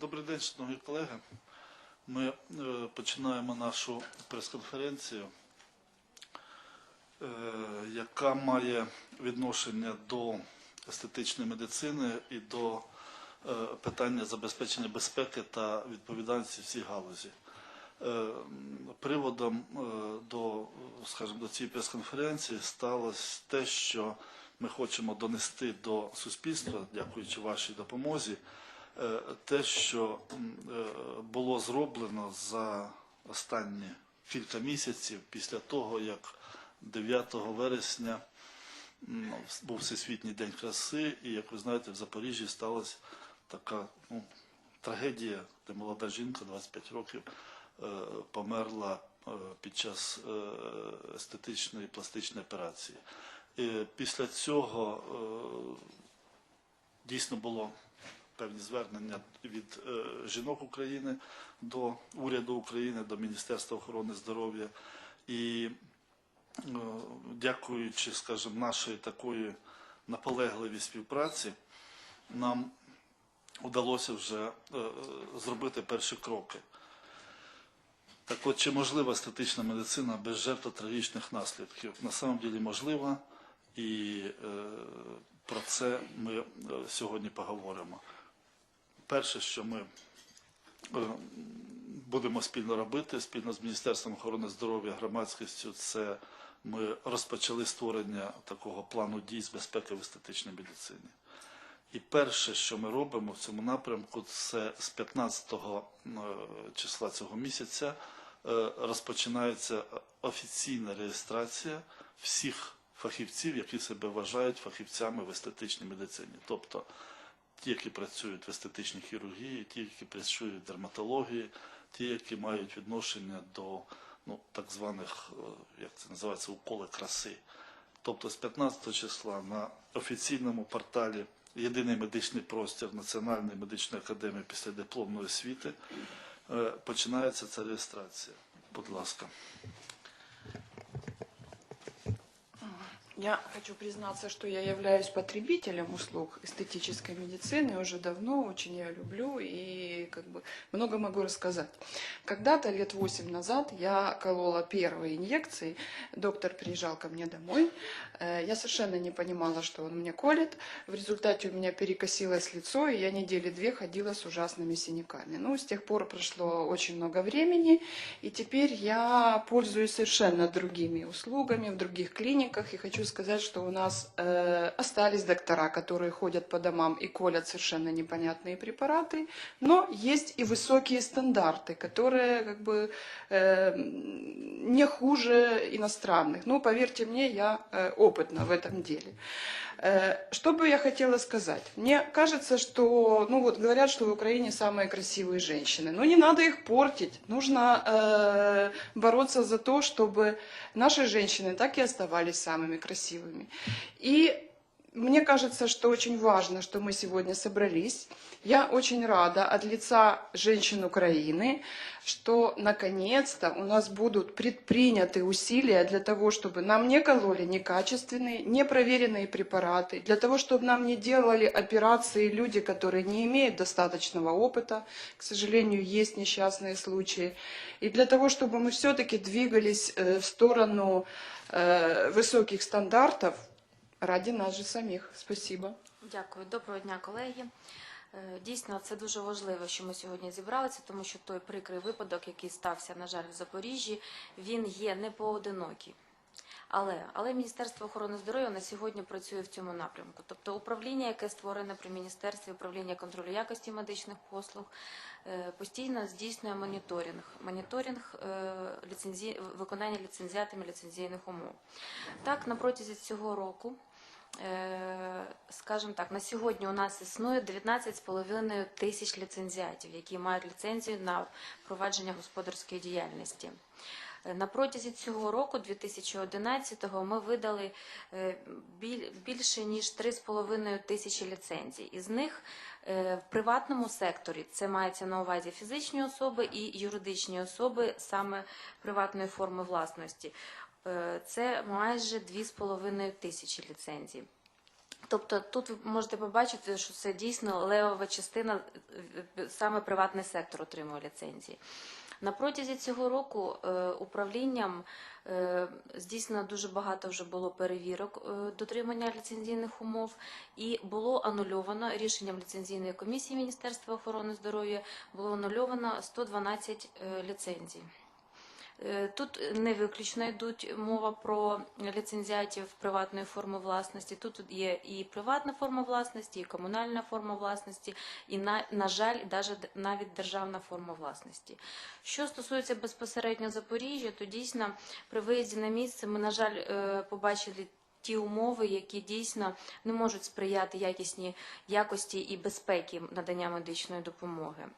Добрий день, шановні колеги. Ми е, починаємо нашу прес-конференцію, е, яка має відношення до естетичної медицини і до е, питання забезпечення безпеки та відповідальності в цій галузі. Приводом до, скажімо, до цієї прес-конференції сталося те, що ми хочемо донести до суспільства, дякуючи вашій допомозі, те, що е, було зроблено за останні кілька місяців після того, як 9 вересня був Всесвітній день краси, і, як ви знаєте, в Запоріжжі сталася така ну, трагедія, де молода жінка, 25 років, е, померла е, під час е, естетичної пластичної операції. І після цього е, дійсно було певні звернення від е, жінок України до уряду України, до Міністерства охорони здоров'я. І е, дякуючи, скажімо, нашої такої наполегливій співпраці, нам вдалося вже е, зробити перші кроки. Так от, чи можлива естетична медицина без жертв трагічних наслідків? На самом деле можлива, і е, про це ми сьогодні поговоримо. Перше, що ми е, будемо спільно робити, спільно з Міністерством охорони здоров'я, громадськістю, це ми розпочали створення такого плану дій з безпеки в естетичній медицині. І перше, що ми робимо в цьому напрямку, це з 15 е, числа цього місяця е, розпочинається офіційна реєстрація всіх фахівців, які себе вважають фахівцями в естетичній медицині. Тобто ті, які працюють в естетичній хірургії, ті, які працюють в дерматології, ті, які мають відношення до ну, так званих, е, як це називається, уколи краси. Тобто з 15 числа на офіційному порталі Єдиний медичний простір Національної медичної академії після дипломної освіти е, починається ця реєстрація. Будь ласка. Я хочу признаться, что я являюсь потребителем услуг эстетической медицины уже давно, очень я люблю и как бы много могу рассказать. Когда-то, лет 8 назад, я колола первые инъекции, доктор приезжал ко мне домой, Э, я совершенно не понимала, что он мне колет, в результате у меня перекосилось лицо, и я недели две ходила с ужасными синяками. Ну, с тех пор прошло очень много времени, и теперь я пользуюсь совершенно другими услугами в других клиниках, и хочу сказать, что у нас э, остались доктора, которые ходят по домам и колят совершенно непонятные препараты, но есть и высокие стандарты, которые как бы э, не хуже иностранных. Ну, поверьте мне, я э, опытна в этом деле. Э, Что бы я хотела сказать? Мне кажется, что, ну вот говорят, что в Украине самые красивые женщины. Но не надо их портить. Нужно э, бороться за то, чтобы наши женщины так и оставались самыми красивыми. И мне кажется, что очень важно, что мы сегодня собрались. Я очень рада от лица женщин Украины, что наконец-то у нас будут предприняты усилия для того, чтобы нам не кололи некачественные, непроверенные препараты, для того, чтобы нам не делали операции люди, которые не имеют достаточного опыта. К сожалению, есть несчастные случаи. И для того, чтобы мы все-таки двигались э, в сторону э, высоких стандартов, Раді нас же самих. Спасибо. Дякую, доброго дня, колеги. Е, Дійсно, це дуже важливо, що ми сьогодні зібралися, тому що той прикрий випадок, який стався, на жаль, в Запоріжжі, він є не поодинокий. Але, але Міністерство охорони здоров'я на сьогодні працює в цьому напрямку. Тобто управління, яке створене при міністерстві управління контролю якості медичних послуг, е, постійно здійснює моніторинг, моніторинг е, ліцензі... виконання ліцензіатами ліцензійних умов. Так, на протязі цього року скажімо так, на сьогодні у нас існує 19,5 тисяч ліцензіатів, які мають ліцензію на провадження господарської діяльності. Е, На протязі цього року, 2011-го, ми видали е, біль- більше ніж 3,5 тисячі ліцензій. Із них е, в приватному секторі це мається на увазі фізичні особи і юридичні особи саме приватної форми власності. Е, Це майже 2,5 тисячі ліцензій. Тобто тут ви можете побачити, що це дійсно левова частина, е, саме приватний сектор отримує ліцензії. На протязі цього року е, управлінням е, здійснено дуже багато вже було перевірок е, дотримання ліцензійних умов, і було анульовано рішенням ліцензійної комісії Міністерства охорони здоров'я було анульовано 112 е, ліцензій. Е, Тут не виключно йдуть мова про ліцензіатів приватної форми власності. Тут є і приватна форма власності, і комунальна форма власності, і на, на жаль, навіть державна форма власності. Що стосується безпосередньо Запоріжжя, то дійсно при виїзді на місце ми, на жаль, е, побачили. Ті умови, які дійсно не можуть сприяти якісній якості і безпеки надання медичної допомоги.